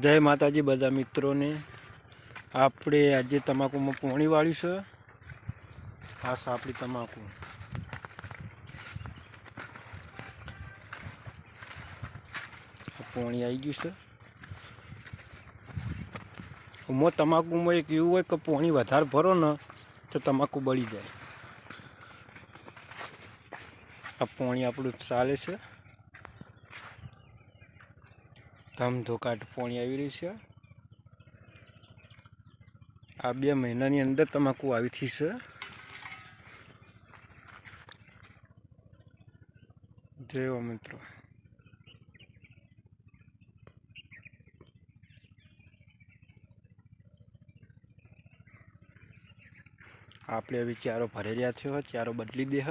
જય માતાજી બધા મિત્રોને. આપણે આજે તમાકુમાં પોણી વાળ્યું છે. આ સાપડી તમાકુ. પોણી આવી ગયું છે. ઉમો તમાકુમાં એક એવું હોય કે પોણી વધારે ભરો ને, તો તમાકુ બળી જાય. આ પોણી આપણું ચાલે છે. ધમધોકાટ પોણી આવી રહ્યું છે. આ બે મહિનાની અંદર તમાકુ આવી થઈ છે. જય મિત્રો. આપણે હવે ચારો ભરી રહ્યા થયો ચારો બદલી દે